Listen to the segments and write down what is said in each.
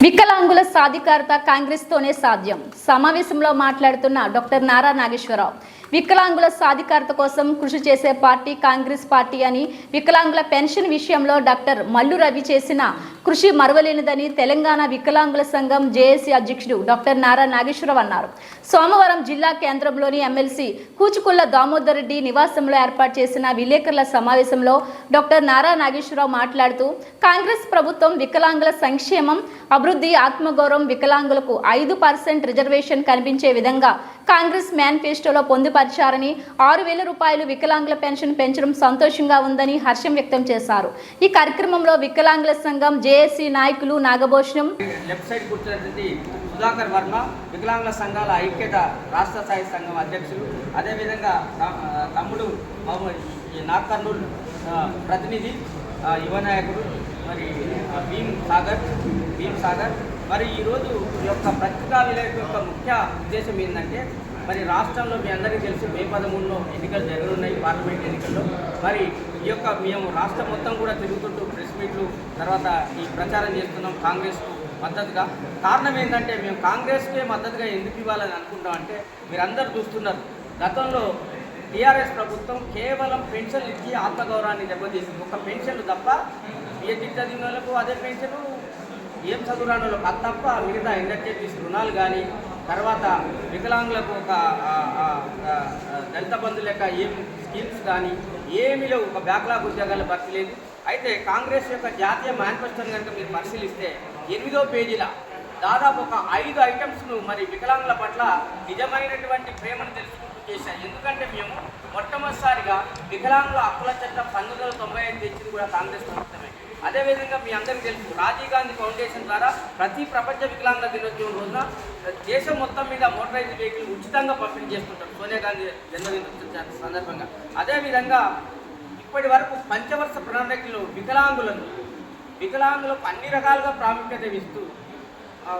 వికలాంగుల సాధికారత కాంగ్రెస్ తోనే సాధ్యం. సమావేశంలో మాట్లాడుతున్న డాక్టర్ నారా నాగేశ్వరరావు వికలాంగుల సాధికారత కోసం కృషి చేసే పార్టీ కాంగ్రెస్ పార్టీ అని వికలాంగుల పెన్షన్ విషయంలో డాక్టర్ మల్లు రవి చేసిన కృషి మరవలేనిదని తెలంగాణ వికలాంగుల సంఘం జేఏసీ అధ్యక్షుడు డాక్టర్ నారా నాగేశ్వరరావు అన్నారు. సోమవారం జిల్లా కేంద్రంలోని ఎమ్మెల్సీ కూచుకుల్ల దామోదర్ రెడ్డి నివాసంలో ఏర్పాటు చేసిన విలేకరుల సమావేశంలో డాక్టర్ నారా నాగేశ్వరరావు మాట్లాడుతూ కాంగ్రెస్ ప్రభుత్వం వికలాంగుల సంక్షేమం అభివృద్ధి ఆత్మగౌరవం వికలాంగులకు ఐదు పర్సెంట్ రిజర్వేషన్ కనిపించే విధంగా కాంగ్రెస్ మేనిఫెస్టోలో పొందుపరిచారని ఆరు వేల రూపాయలు వికలాంగుల పెన్షన్ పెంచడం సంతోషంగా ఉందని హర్షం వ్యక్తం చేశారు. ఈ కార్యక్రమంలో వికలాంగుల సంఘం జేఏసీ నాయకులు నాగభూషణం. లెఫ్ట్ సైడ్ కూర్చున్నటువంటి సుధాకర్ వర్మ వికలాంగుల సంఘాల ఐక్యత రాష్ట్ర స్థాయి సంఘం అధ్యక్షులు అదేవిధంగా తమ్ముడు మహమ్మద్ ఈ ప్రతినిధి యువ నాయకుడు మరి భీమ్ సాగర్ భీమ్ సాగర్. మరి ఈరోజు ఈ యొక్క పత్రికా విలేక యొక్క ముఖ్య ఉద్దేశం ఏంటంటే మరి రాష్ట్రంలో మీ అందరికీ తెలుసు మే పదమూడులో ఎన్నికలు జరగనున్నాయి పార్లమెంట్ ఎన్నికల్లో. మరి ఈ యొక్క మేము రాష్ట్రం మొత్తం కూడా తిరుగుతుంటూ ప్రెస్ మీట్లు తర్వాత ఈ ప్రచారం చేస్తున్నాం కాంగ్రెస్ మద్దతుగా. కారణం ఏంటంటే మేము కాంగ్రెస్కే మద్దతుగా ఎందుకు ఇవ్వాలని అనుకుంటాం అంటే మీరందరూ చూస్తున్నారు. గతంలో టీఆర్ఎస్ ప్రభుత్వం కేవలం పెన్షన్లు ఇచ్చి ఆత్మగౌరవాన్ని దెబ్బతీసింది. ఒక పెన్షన్లు తప్ప పిహెచ్డి చదివిన వాళ్ళకు అదే పెన్షన్ ఏం చదువురాని వాళ్ళకి అది తప్ప మిగతా ఇండస్ట్రీస్ రుణాలు కానీ తర్వాత వికలాంగులకు ఒక దళిత బంధు లెక్క ఏం స్కీమ్స్ కానీ ఏమిలో ఒక బ్యాక్లాగ్ ఉద్యోగాలు భర్తీ లేదు. అయితే కాంగ్రెస్ యొక్క జాతీయ మేనిఫెస్టోని కనుక మీరు పరిశీలిస్తే ఎనిమిదో పేజీల దాదాపు ఒక ఐదు ఐటమ్స్ను మరి వికలాంగుల పట్ల నిజమైనటువంటి ప్రేమను తెలుసుకుంటూ చేశారు. ఎందుకంటే మేము మొట్టమొదటిసారిగా వికలాంగుల హక్కుల చట్టం పంతొమ్మిది వందల తొంభై ఐదు తెచ్చింది కూడా కాంగ్రెస్ ప్రభుత్వమే. అదేవిధంగా మీ అందరికీ తెలుసు రాజీవ్ గాంధీ ఫౌండేషన్ ద్వారా ప్రతి ప్రపంచ వికలాంగ దినోత్సవం రోజున దేశం మొత్తం మీద మోటరైజ్ వెహికల్ ఉచితంగా పంపిణీ చేస్తుంటారు. సోనియా గాంధీ జన్మదిన సందర్భంగా. అదేవిధంగా ఇప్పటి వరకు పంచవర్ష ప్రణాళికలో వికలాంగులను వికలాంగులకు అన్ని రకాలుగా ప్రాముఖ్యత ఇస్తూ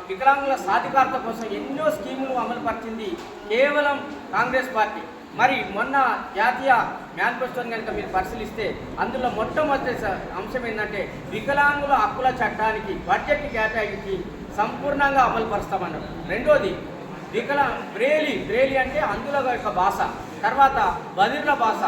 వికలాంగుల సాధికారత కోసం ఎన్నో స్కీములు అమలు పరిచింది కేవలం కాంగ్రెస్ పార్టీ. మరి మొన్న జాతీయ మేనిఫెస్టోని కనుక మీరు పరిశీలిస్తే అందులో మొట్టమొదటి అంశం ఏంటంటే వికలాంగుల హక్కుల చట్టానికి బడ్జెట్ కేటాయించి సంపూర్ణంగా అమలు పరుస్తామన్నారు. రెండోది వికలా బ్రేలి బ్రేలి అంటే అందులో యొక్క భాష తర్వాత బదిర్ల భాష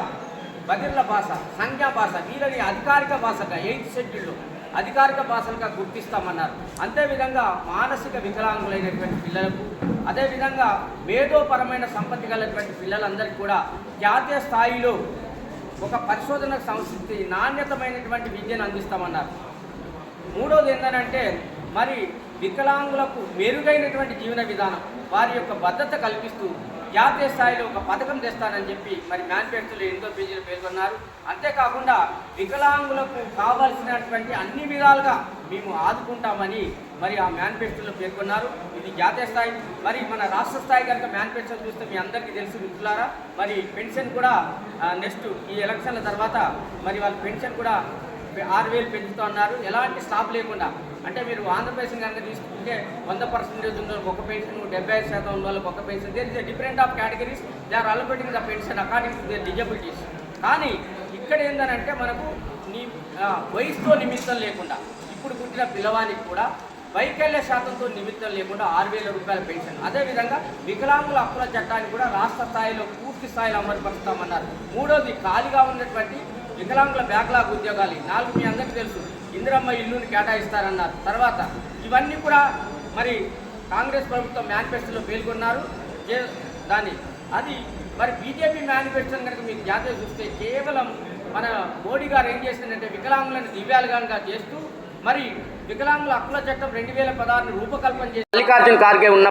బదిర్ల భాష సంఖ్యా భాష వీళ్ళని అధికారిక భాషగా ఎయిత్ షెడ్యూల్లో అధికారిక భాషలుగా గుర్తిస్తామన్నారు. అంతేవిధంగా మానసిక వికలాంగులైనటువంటి పిల్లలకు అదేవిధంగా మేధోపరమైన సంపత్తి గలటువంటి పిల్లలందరికీ కూడా జాతీయ స్థాయిలో ఒక పరిశోధన సంస్థ నాణ్యతమైనటువంటి విద్యను అందిస్తామన్నారు. మూడోది ఏంటంటే మరి వికలాంగులకు మెరుగైనటువంటి జీవన విధానం వారి యొక్క భద్రత కల్పిస్తూ జాతీయ స్థాయిలో ఒక పథకం తెస్తానని చెప్పి మరి మేనిఫెస్టోలో ఎనిమిదో పేజీలు పేర్కొన్నారు. అంతేకాకుండా వికలాంగులకు కావాల్సినటువంటి అన్ని విధాలుగా మేము ఆదుకుంటామని మరి ఆ మేనిఫెస్టోలో పేర్కొన్నారు. ఇది జాతీయ స్థాయి. మరి మన రాష్ట్ర స్థాయి కనుక మేనిఫెస్టో చూస్తే మీ అందరికీ తెలుసు మిత్రులారా మరి పెన్షన్ కూడా నెక్స్ట్ ఈ ఎలక్షన్ల తర్వాత మరి వాళ్ళ పెన్షన్ కూడా ఆరు వేలు పెంచుతూ ఉన్నారు. ఎలాంటి స్టాప్ లేకుండా. అంటే మీరు ఆంధ్రప్రదేశ్ కనుక తీసుకుంటే వంద పర్సెంటేజ్ ఉన్న ఒక పెన్షన్ డెబ్బై ఐదు శాతం ఉన్న వాళ్ళకి ఒక pension. There is different of categories they are allotting the pension according to their disabilities కానీ ఇక్కడ ఏంటంటే మనకు నీ వయసుతో నిమిత్తం లేకుండా ఇప్పుడు పుట్టిన పిల్లవానికి కూడా వైకల్య శాతంతో నిమిత్తం లేకుండా ఆరు వేల రూపాయల పెన్షన్. అదేవిధంగా వికలాంగుల హక్కుల చట్టాన్ని కూడా రాష్ట్ర స్థాయిలో పూర్తి స్థాయిలో అమలుపరుస్తామన్నారు. మూడోది ఖాళీగా ఉన్నటువంటి వికలాంగుల బ్యాక్లాగ్ ఉద్యోగాలు నాలుగు మీ అందరికీ తెలుసు. ఇందిరమ్మ ఇల్లుని కేటాయిస్తారన్నారు. తర్వాత ఇవన్నీ కూడా మరి కాంగ్రెస్ ప్రభుత్వం మేనిఫెస్టోలో పేర్కొన్నారు దాన్ని అది మరి బీజేపీ మేనిఫెస్టోని కనుక మీకు జాతీయ చూస్తే కేవలం మన మోడీ గారు ఏం చేసిందంటే వికలాంగులను దివ్యాంగులుగా చేస్తూ మరి వికలాంగుల హక్కుల చట్టం రెండు వేల పదహారుని రూపకల్పన చేసి మల్లికార్జున ఖార్గే ఉన్న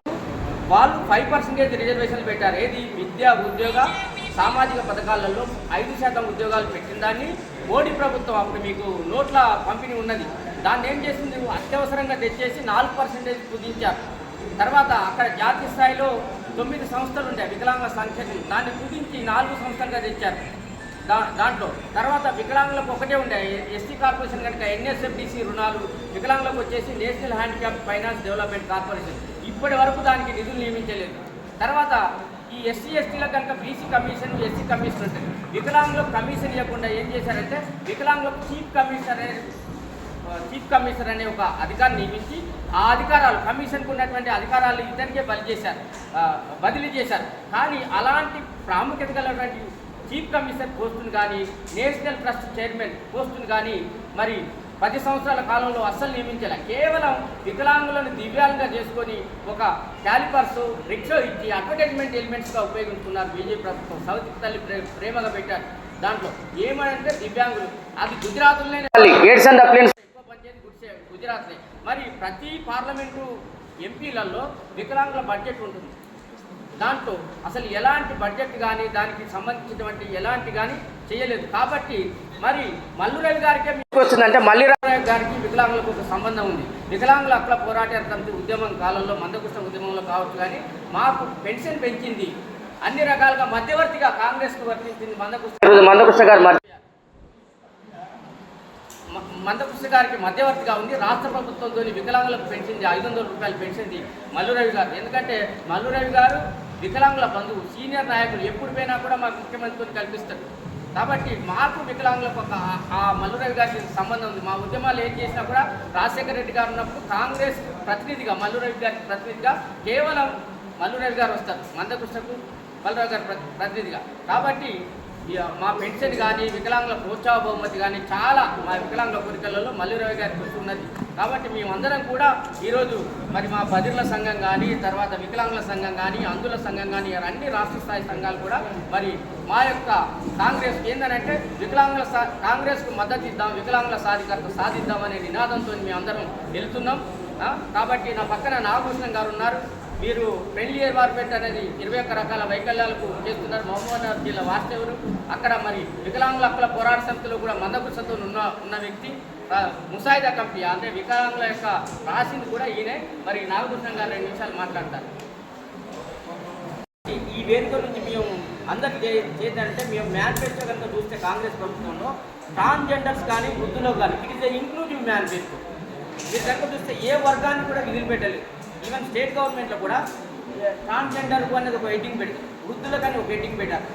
వాళ్ళు ఫైవ్ పర్సెంటేజ్ రిజర్వేషన్లు పెట్టారు. ఏది? విద్య ఉద్యోగ సామాజిక పథకాలలో ఐదు శాతం ఉద్యోగాలు పెట్టిన దాన్ని మోడీ ప్రభుత్వం అప్పుడు మీకు నోట్ల పంపిణీ ఉన్నది. దాన్ని ఏం చేసింది? అత్యవసరంగా తెచ్చేసి నాలుగు పర్సెంటేజ్ కుదించారు. తర్వాత అక్కడ జాతీయ స్థాయిలో తొమ్మిది సంస్థలు ఉంటాయి వికలాంగ సంఖ్యను దాన్ని కుదించి నాలుగు సంస్థలుగా తెచ్చారు. దా దాంట్లో తర్వాత వికలాంగులకు ఒకటే ఉండే ఎస్టీ కార్పొరేషన్ కనుక ఎన్ఎస్ఎఫ్డిసి రుణాలు వికలాంగులకు వచ్చేసి national handicap finance development corporation. ఇప్పటి వరకు దానికి నిధులు నియమించలేదు. తర్వాత ఈ ఎస్సీ ఎస్టీలో కనుక బీసీ కమిషన్ ఎస్సీ కమిషన్ ఉంటుంది వికలాంగులకు కమిషన్ ఇవ్వకుండా ఏం చేశారంటే వికలాంగులకు చీఫ్ కమిషనర్ చీఫ్ కమిషనర్ అనే ఒక అధికారిని నియమించి ఆ అధికారాలు కమిషన్కు ఉన్నటువంటి అధికారాలు ఇతనికే బలి చేశారు. బదిలీ చేశారు. కానీ అలాంటి ప్రాముఖ్యత గలటువంటి చీఫ్ కమిషనర్ పోస్టును కానీ నేషనల్ ట్రస్ట్ చైర్మన్ పోస్టును కానీ మరి పది సంవత్సరాల కాలంలో అస్సలు నియమించాల. కేవలం వికలాంగులను దివ్యాంగంగా చేసుకొని ఒక క్యాలిపర్స్ రిక్షో ఇచ్చి అడ్వర్టైజ్మెంట్ ఎలిమెంట్స్గా ఉపయోగించుకున్నారు బీజేపీ ప్రభుత్వం. సౌత్ తల్లి ప్రే- ప్రేమగా పెట్టారు దాంట్లో. ఏమనంటే దివ్యాంగులు. అది గుజరాత్లోనే ఎయిడ్స్ అండ్ అప్లయన్స్ ఎక్కువ పనిచేది గుడిసే గుజరాత్లే. మరి ప్రతి పార్లమెంటు ఎంపీలలో వికలాంగుల బడ్జెట్ ఉంటుంది. దాంట్లో అసలు ఎలాంటి బడ్జెట్ కానీ దానికి సంబంధించినటువంటి ఎలాంటి కానీ చేయలేదు. కాబట్టి మరి మల్లు రవి గారికే వస్తుందంటే మల్లి రవి గారికి వికలాంగులకు ఒక సంబంధం ఉంది. వికలాంగుల హక్కుల పోరాట సమితి ఉద్యమం కాలంలో మందకృష్ణ ఉద్యమంలో కావచ్చు కానీ మాకు పెన్షన్ పెంచింది. అన్ని రకాలుగా మధ్యవర్తిగా కాంగ్రెస్కు వర్తించింది మందకృష్ణ. మందకృష్ణ గారు మందకృష్ణ గారికి మధ్యవర్తిగా ఉంది. రాష్ట్ర ప్రభుత్వంతో వికలాంగులకు పెంచింది ఐదు వందల రూపాయలు పెంచింది మల్లురవి గారు. ఎందుకంటే మల్లురవి గారు వికలాంగుల బంధువు సీనియర్ నాయకులు ఎప్పుడు పోయినా కూడా మాకు ముఖ్యమంత్రితో కల్పిస్తారు కాబట్టి మాకు వికలాంగులకు ఒక ఆ- మల్లురవి గారికి సంబంధం ఉంది. మా ఉద్యమాలు ఏం చేసినా కూడా రాజశేఖర రెడ్డి గారు ఉన్నప్పుడు కాంగ్రెస్ ప్రతినిధిగా మల్లురవి గారికి ప్రతినిధిగా కేవలం మల్లురవి గారు వస్తారు. మందకృష్ణకు మల్లురవి గారు ప్రతి- ప్రతినిధిగా. కాబట్టి మా పెన్షన్ కానీ వికలాంగుల ప్రోత్సాహ బహుమతి కానీ చాలా మా వికలాంగుల కోరికలలో మల్లిరావు గారి కృషి కాబట్టి మేమందరం కూడా ఈరోజు మరి మా బదిర్ల సంఘం కానీ తర్వాత వికలాంగుల సంఘం కానీ అందుల సంఘం కానీ అన్ని రాష్ట్ర స్థాయి సంఘాలు కూడా మరి మా యొక్క కాంగ్రెస్ ఏంటంటే వికలాంగుల సా కాంగ్రెస్కు మద్దతు ఇద్దాం వికలాంగుల సాధికారత సాధిద్దాం అనే నినాదంతో మేమందరం వెళ్తున్నాం. కాబట్టి నా పక్కన నాగభూషణం గారు ఉన్నారు. మీరు ఫ్రెండ్లీ ఎన్వైర్మెంట్ అనేది ఇరవై ఒక్క రకాల వైకల్యాలకు చేస్తున్నారు. మహబూబాబాద్ జిల్లా వాస్తవులు అక్కడ మరి వికలాంగుల హక్కుల పోరాట సమితిలో కూడా మందకృషతో ఉన్న ఉన్న వ్యక్తి ముసాయిదా కమిటీ అంటే వికలాంగుల యొక్క రాసింది కూడా ఈయనే మరి నాగభూషణం గారు రెండు నిమిషాలు మాట్లాడతారు. ఈ- ఈ వేదిక నుంచి మేము అందరికి చేద్దంటే మేము మేనిఫెస్టో కనుక చూస్తే కాంగ్రెస్ ప్రభుత్వంలో ట్రాన్స్జెండర్స్ కానీ వృద్ధులు కానీ ఇట్ ఇస్ ఇంక్లూజివ్ మేనిఫెస్టో మీరు కనుక చూస్తే ఏ వర్గాన్ని కూడా వదిలిపెట్టలేదు. ఈవెన్ స్టేట్ గవర్నమెంట్లో కూడా ట్రాన్స్జెండర్కు అనేది ఒక వెయిటింగ్ పెట్టారు వృద్ధులకు అని ఒక వెయిటింగ్ పెట్టారు